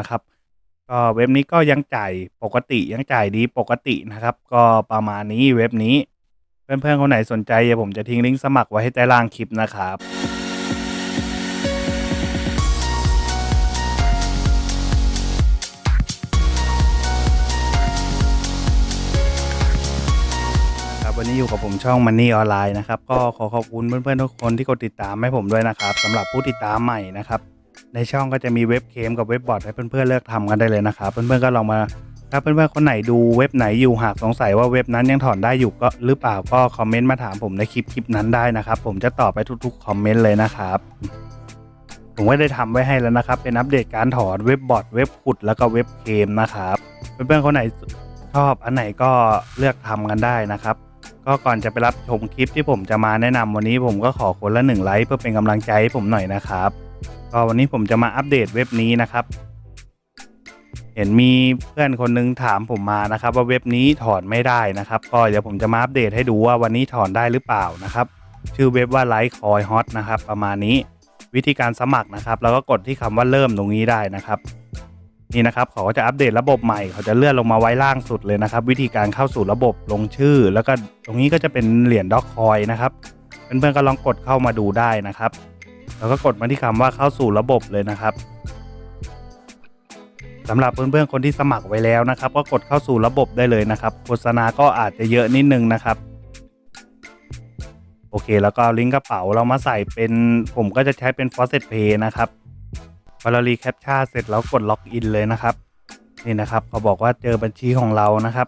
นะครับ ก็เว็บนี้ก็ยังจ่ายปกติยังจ่ายดีปกตินะครับ ก็ประมาณนี้เว็บนี้ เพื่อนๆคนไหนสนใจเดี๋ยวผมจะทิ้งลิงก์สมัครไว้ให้ใต้ล่างคลิปนะครับครับวันนี้อยู่กับผมช่อง Money ออนไลน์นะครับ ก็ขอขอบคุณเพื่อนๆทุกคนที่กดติดตามให้ผมด้วยนะครับสำหรับผู้ติดตามใหม่นะครับ ในช่องก็จะมีเว็บเคมกับเว็บบอร์ดให้เพื่อนๆเลือกทำกันได้เลยนะครับ เพื่อนๆก็ลองมา ถ้าเพื่อนๆคนไหนดูเว็บไหนอยู่หากสงสัยว่าเว็บนั้นยังถอนได้อยู่ก็หรือเปล่าก็คอมเมนต์มาถามผมในคลิปคลิปนั้นได้นะครับ ผมจะตอบไปทุกๆคอมเมนต์เลยนะครับผมก็ได้ทำไว้ให้แล้วนะครับ เป็นอัปเดตการถอนเว็บบอร์ดเว็บขุดแล้วก็เว็บเคมนะครับเพื่อนๆคนไหนชอบอันไหนก็เลือกทำกันได้นะครับก็ก่อนจะไปรับชมคลิปที่ผมจะมาแนะนำวันนี้ผมก็ขอคนละหนึ่งไลค์เพื่อเป็นกำลังใจให้ผมหน่อยนะครับ ก็วันนี้ผมจะมาอัปเดตเว็บนี้นะครับ เห็นมีเพื่อนคนนึงถามผมมานะครับ ว่าเว็บนี้ถอนไม่ได้นะครับ ก็เดี๋ยวผมจะมาอัปเดตให้ดูว่าวันนี้ถอนได้หรือเปล่านะครับ ชื่อเว็บว่าไลค์คอยฮอตนะครับ ประมาณนี้วิธีการสมัครนะครับ แล้วก็กดที่คำว่าเริ่มตรงนี้ได้นะครับ นี่นะครับเขาก็จะอัปเดตระบบใหม่เขาจะเลื่อนลงมาไว้ล่างสุดเลยนะครับ วิธีการเข้าสู่ระบบลงชื่อ แล้วก็ตรงนี้ก็จะเป็นเหรียญด็อกคอยนะครับเพื่อนๆก็ลองกดเข้ามาดูได้นะครับ แล้วก็กดมาที่คำว่าเข้าสู่ระบบเลยนะครับสำหรับเพื่อนๆคนที่สมัครไว้แล้วนะครับ ก็กดเข้าสู่ระบบได้เลยนะครับ โฆษณาก็อาจจะเยอะนิดนึงนะครับโอเค แล้วก็ลิงก์กระเป๋าเรามาใส่เป็นผมก็จะใช้เป็น f a u c e t Pay นะครับพอเรารีแคปชั่นเสร็จแล้วกดล็อกอินเลยนะครับ นี่นะครับเขาบอกว่าเจอบัญชีของเรานะครับ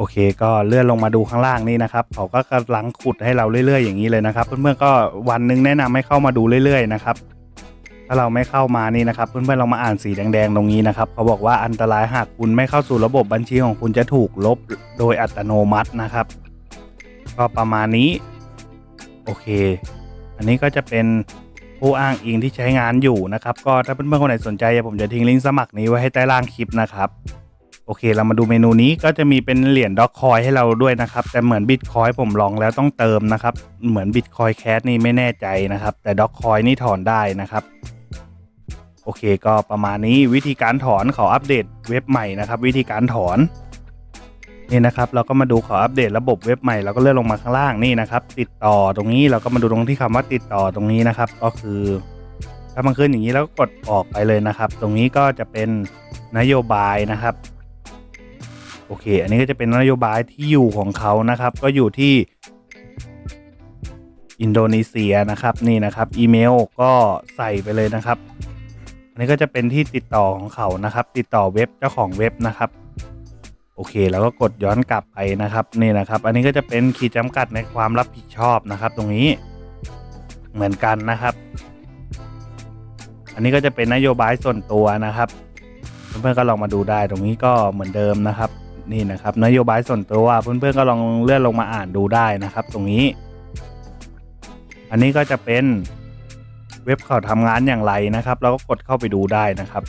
โอเค ก็เลื่อนลงมาดูข้างล่างนี่นะครับเขาก็กำลังขุดให้เราเรื่อยๆอย่างนี้เลยนะครับ เพื่อนๆก็วันหนึงแนะนำให้เข้ามาดูเรื่อยๆนะครับถ้าเราไม่เข้ามานี่นะครับ เพื่อนๆลองมาอ่านสีแดงๆตรงนี้นะครับเขาบอกว่าอันตรายหากคุณไม่เข้าสู่ระบบบัญชีของคุณจะถูกลบโดยอัตโนมัตินะครับ ก็ประมาณนี้ โอเค อันนี้ก็จะเป็นผู้อ้างอิงที่ใช้งานอยู่นะครับ ก็ถ้าเพื่อนๆคนไหนสนใจผมจะทิ้งลิงก์สมัครนี้ไว้ให้ใต้ล่างคลิปนะครับ โอเค เรามาดูเมนูนี้ก็จะมีเป็นเหรียญด็อกคอยให้เราด้วยนะครับ แต่เหมือนบิตคอยผมลองแล้วต้องเติมนะครับ เหมือนบิตคอยแคสนี่ไม่แน่ใจนะครับ แต่ด็อกคอยนี่ถอนได้นะครับ โอเคก็ประมาณนี้วิธีการถอนเขาอัปเดตเว็บใหม่นะครับ วิธีการถอนนี่นะครับเราก็มาดูขาอัปเดตระบบเว็บใหม่เราก็เลื่อนลงมาข้างล่างนี่นะครับ ติดต่อตรงนี้เราก็มาดูตรงที่คำว่าติดต่อตรงนี้นะครับ ก็คือถ้ามันขึ้นอย่างนี้แล้วก็กดออกไปเลยนะครับ ตรงนี้ก็จะเป็นนโยบายนะครับ โอเค อันนี้ก็จะเป็นนโยบายที่อยู่ของเขานะครับ ก็อยู่ที่อินโดนีเซียนะครับนี่นะครับ อีเมลก็ใส่ไปเลยนะครับ อันนี้ก็จะเป็นที่ติดต่อของเขานะครับ ติดต่อเว็บเจ้าของเว็บนะครับโอเค แล้วก็กดย้อนกลับไปนะครับนี่นะครับ อันนี้ก็จะเป็นขีดจำกัดในความรับผิดชอบนะครับ ตรงนี้เหมือนกันนะครับ อันนี้ก็จะเป็นนโยบายส่วนตัวนะครับเพื่อนๆก็ลองมาดูได้ตรงนี้ก็เหมือนเดิมนะครับ นี่นะครับนโยบายส่วนตัวเพื่อนๆก็ลองเลื่อนลงมาอ่านดูได้นะครับ ตรงนี้ อันนี้ก็จะเป็นเว็บเขาทำงานอย่างไรนะครับ เราก็กดเข้าไปดูได้นะครับ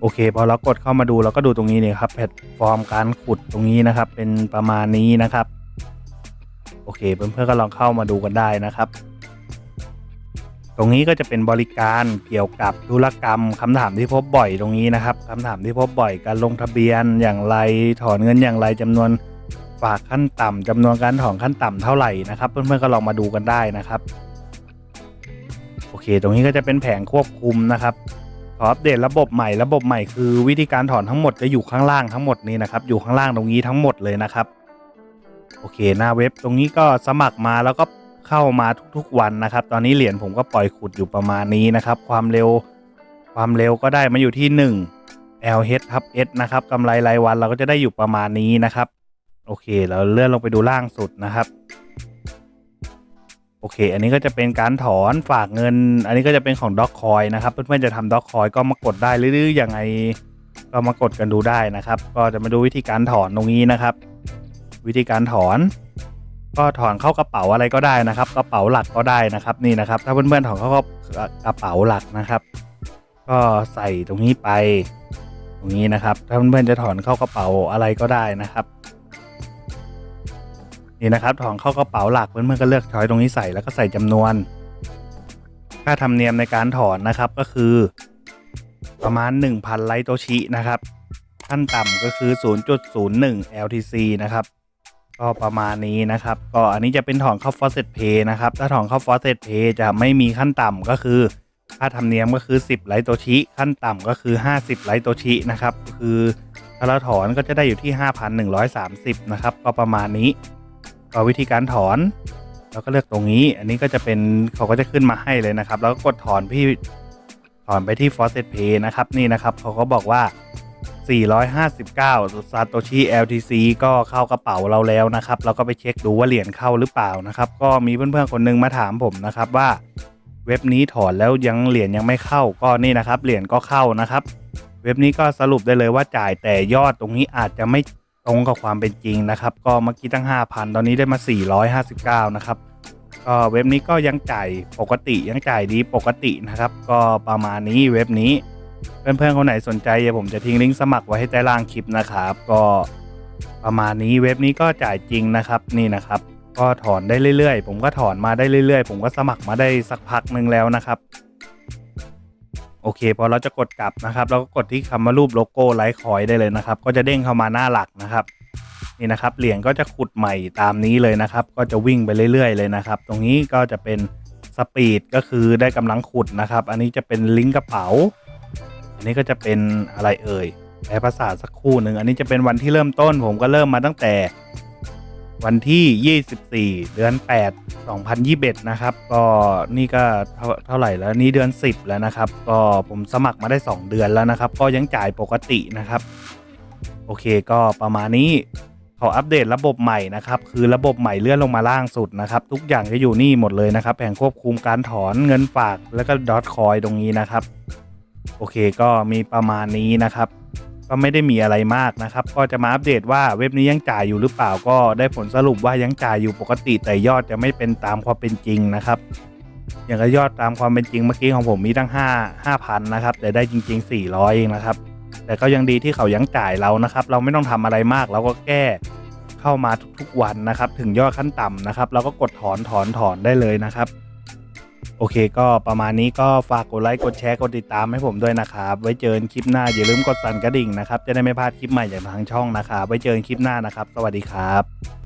โอเค พอเรากดเข้ามาดูเราก็ดูตรงนี้เนี่ยครับแพลตฟอร์มการขุดตรงนี้นะครับ เป็นประมาณนี้นะครับ โอเคเพื่อนๆก็ลองเข้ามาดูกันได้นะครับ ตรงนี้ก็จะเป็นบริการเกี่ยวกับธุรกรรมคำถามที่พบบ่อยตรงนี้นะครับคำถามที่พบบ่อยการลงทะเบียนอย่างไรถอนเงินอย่างไรจำนวนฝากขั้นต่ำจำนวนการถอนขั้นต่ำเท่าไหร่นะครับ เพื่อนๆก็ลองมาดูกันได้นะครับ โอเค ตรงนี้ก็จะเป็นแผงควบคุมนะครับขออัปเดตระบบใหม่ระบบใหม่คือวิธีการถอนทั้งหมดจะอยู่ข้างล่างทั้งหมดนี้นะครับอยู่ข้างล่างตรงนี้ทั้งหมดเลยนะครับ โอเค หน้าเว็บตรงนี้ก็สมัครมาแล้วก็ เข้ามาทุกๆวันนะครับ ตอนนี้เหรียญผมก็ปล่อยขุดอยู่ประมาณนี้นะครับ ความเร็วความเร็วก็ได้มาอยู่ที่ 1 LH ทับ S นะครับกำไรรายวันเราก็จะได้อยู่ประมาณนี้นะครับ โอเค เราเลื่อนลงไปดูล่างสุดนะครับ โอเค อันนี้ก็จะเป็นการถอนฝากเงิน อันนี้ก็จะเป็นของด็อกคอยนะครับเพื่อนๆจะทำด็อกคอยก็มากดได้หรือๆยังไงก็มากดกันดูได้นะครับ ก็จะมาดูวิธีการถอนตรงนี้นะครับ วิธีการถอน ก็ถอนเข้ากระเป๋าอะไรก็ได้นะครับ กระเป๋าหลักก็ได้นะครับนี่นะครับ ถ้าเพื่อนๆถอนเข้ากระเป๋าหลักนะครับ ก็ใส่ตรงนี้ไป ตรงนี้นะครับ ถ้าเพื่อนๆจะถอนเข้ากระเป๋าอะไรก็ได้นะครับนี่นะครับถอนเข้ากระเป๋าหลักเพื่อนๆก็เลือกช้อยตรงนี้ใส่แล้วก็ใส่จำนวน ค่าธรรมเนียมในการถอนนะครับก็คือ ประมาณ 1,000ไลโตชินะครับ ขั้นต่ำก็คือ 0.01 LTC นะครับ ก็ประมาณนี้นะครับ ก็อันนี้จะเป็นถอนเข้า Faucet Pay นะครับ ถ้าถอนเข้า Faucet Pay จะไม่มีขั้นต่ำก็คือ ค่าธรรมเนียมก็คือ 10 ไลโตชิขั้นต่ำก็คือ 50 ไลโตชินะครับ คือถ้าเราถอนก็จะได้อยู่ที่ 5,130 นะครับ ก็ประมาณนี้ ก็วิธีการถอนเราก็เลือกตรงนี้ อันนี้ก็จะเป็นเขาก็จะขึ้นมาให้เลยนะครับ แล้วก็กดถอนพี่ถอนไปที่ Faucet Pay นะครับ นี่นะครับ เขาก็บอกว่า 459 ซาโตชิ LTC ก็เข้ากระเป๋าเราแล้วนะครับเราก็ไปเช็คดูว่าเหรียญเข้าหรือเปล่านะครับ ก็มีเพื่อนๆคนหนึงมาถามผมนะครับว่าเว็บนี้ถอนแล้วยังเหรียญยังไม่เข้าก็นี่นะครับเหรียญก็เข้านะครับ เว็บนี้ก็สรุปได้เลยว่าจ่ายแต่ยอดตรงนี้อาจจะไม่ตรงกับความเป็นจริงนะครับ ก็เมื่อกี้ตั้ง 5,000 ตอนนี้ได้มา 459 นะครับก็เว็บนี้ก็ยังจ่ายปกติยังจ่ายดีปกตินะครับ ก็ประมาณนี้เว็บนี้ เพื่อนๆคนไหนสนใจผมจะทิ้งลิงก์สมัครไว้ให้ใต้ล่างคลิปนะครับ ก็ประมาณนี้เว็บนี้ก็จ่ายจริงนะครับนี่นะครับ ก็ถอนได้เรื่อยๆ ผมก็ถอนมาได้เรื่อยๆ ผมก็สมัครมาได้สักพักหนึ่งแล้วนะครับ โอเคพอเราจะกดกลับนะครับ เราก็กดที่คำว่ารูปโลโก้ไลค์คอยได้เลยนะครับ ก็จะเด้งเข้ามาหน้าหลักนะครับนี่นะครับเหรียญก็จะขุดใหม่ตามนี้เลยนะครับ ก็จะวิ่งไปเรื่อยๆ เลยนะครับ ตรงนี้ก็จะเป็นสปีดก็คือได้กำลังขุดนะครับ อันนี้จะเป็นลิงก์กระเป๋า อันนี้ก็จะเป็นอะไรเอ่ยแปลภาษาสักครู่หนึ่งอันนี้จะเป็นวันที่เริ่มต้น ผมก็เริ่มมาตั้งแต่ วันที่ 24 เดือน 8 2021 นะครับ ก็นี่ก็เท่าไหร่แล้วนี่เดือน 10 แล้วนะครับ ก็ผมสมัครมาได้ 2 เดือนแล้วนะครับ ก็ยังจ่ายปกตินะครับ โอเคก็ประมาณนี้เขาอัปเดตระบบใหม่นะครับ คือระบบใหม่เลื่อนลงมาล่างสุดนะครับ ทุกอย่างจะอยู่นี่หมดเลยนะครับ แผงควบคุมการถอนเงินฝากแล้วก็ดอทคอยตรงนี้นะครับ โอเคก็มีประมาณนี้นะครับ ก็ไม่ได้มีอะไรมากนะครับ ก็จะมาอัปเดตว่าเว็บนี้ยังจ่ายอยู่หรือเปล่าก็ได้ผลสรุปว่ายังจ่ายอยู่ปกติแต่ยอดจะไม่เป็นตามความเป็นจริงนะครับ อย่างก็ยอดตามความเป็นจริงเมื่อกี้ของผมมีตั้ง 5 5,000นะครับแต่ได้จริง ๆ 400เองนะครับ แต่ก็ยังดีที่เขายังจ่ายเรานะครับ เราไม่ต้องทำอะไรมากเราก็แก้เข้ามาทุกๆวันนะครับ ถึงยอดขั้นต่ำนะครับ เราก็กดถอนถอนถอนได้เลยนะครับ โอเคก็ประมาณนี้ก็ฝากกดไลค์กดแชร์กดติดตามให้ผมด้วยนะครับ ไว้เจอกันคลิปหน้าอย่าลืมกดสั่นกระดิ่งนะครับ จะได้ไม่พลาดคลิปใหม่จากทางช่องนะครับ ไว้เจอกันคลิปหน้านะครับ สวัสดีครับ